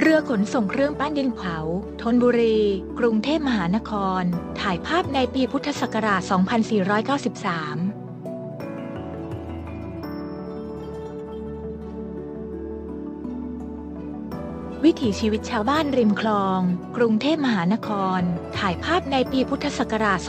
เรือขนส่งเครื่องปั้นดินเผา ธนบุรี กรุงเทพมหานคร ถ่ายภาพในปีพุทธศักราช 2493วิถีชีวิตชาวบ้านริมคลอง กรุงเทพมหานคร ถ่ายภาพในปีพุทธศักราช 2433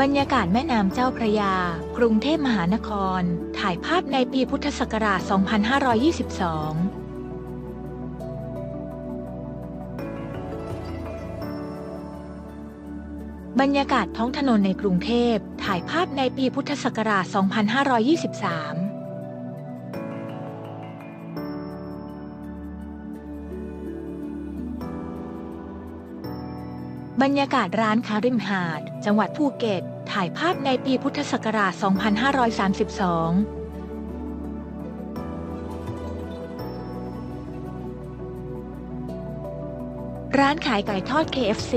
บรรยากาศแม่น้ำเจ้าพระยา กรุงเทพมหานคร ถ่ายภาพในปีพุทธศักราช 2522บรรยากาศท้องถนนในกรุงเทพ ถ่ายภาพในปีพุทธศักราช 2523 บรรยากาศร้านค้าริมหาด จังหวัดภูเก็ต ถ่ายภาพในปีพุทธศักราช 2532ร้านขายไก่ทอด KFC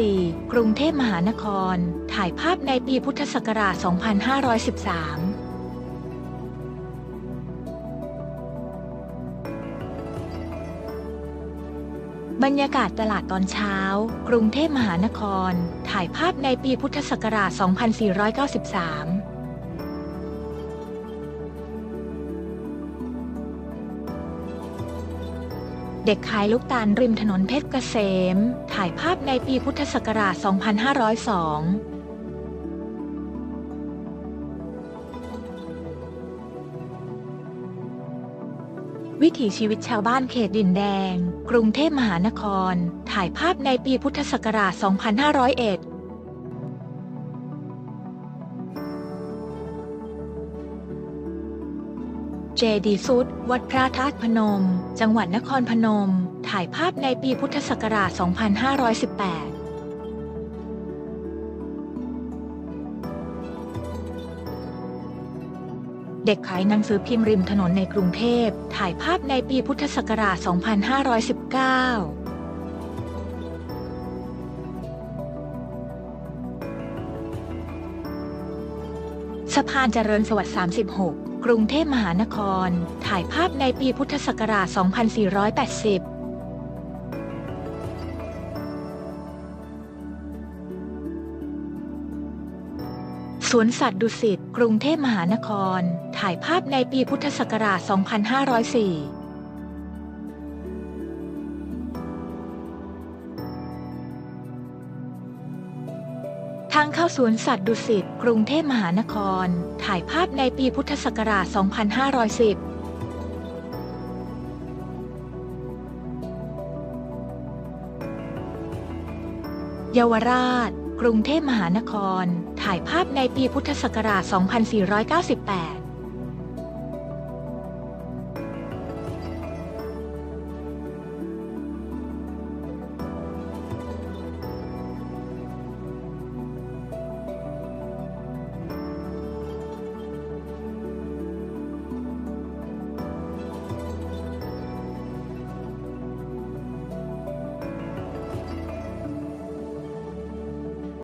กรุงเทพมหานคร ถ่ายภาพในปีพุทธศักราช 2513 บรรยากาศตลาดตอนเช้า กรุงเทพมหานคร ถ่ายภาพในปีพุทธศักราช 2493เด็กขายลูกตาลริมถนนเพชรเกษม ถ่ายภาพในปีพุทธศักราช 2502 วิถีชีวิตชาวบ้านเขตดินแดง กรุงเทพมหานคร ถ่ายภาพในปีพุทธศักราช 2501เจดีย์ซุด วัดพระธาตุพนม จังหวัดนครพนม ถ่ายภาพในปีพุทธศักราช 2518 เด็กขายหนังสือพิมพ์ริมถนนในกรุงเทพ ถ่ายภาพในปีพุทธศักราช 2519สะพานเจริญสวัสดิ์ 36 กรุงเทพมหานคร ถ่ายภาพในปีพุทธศักราช 2480 วนสัตว์ดุสิต กรุงเทพมหานคร ถ่ายภาพในปีพุทธศักราช 2504ทางเข้าสวนสัตว์ดุสิต กรุงเทพมหานคร ถ่ายภาพในปีพุทธศักราช 2510เยาวราช กรุงเทพมหานคร ถ่ายภาพในปีพุทธศักราช 2498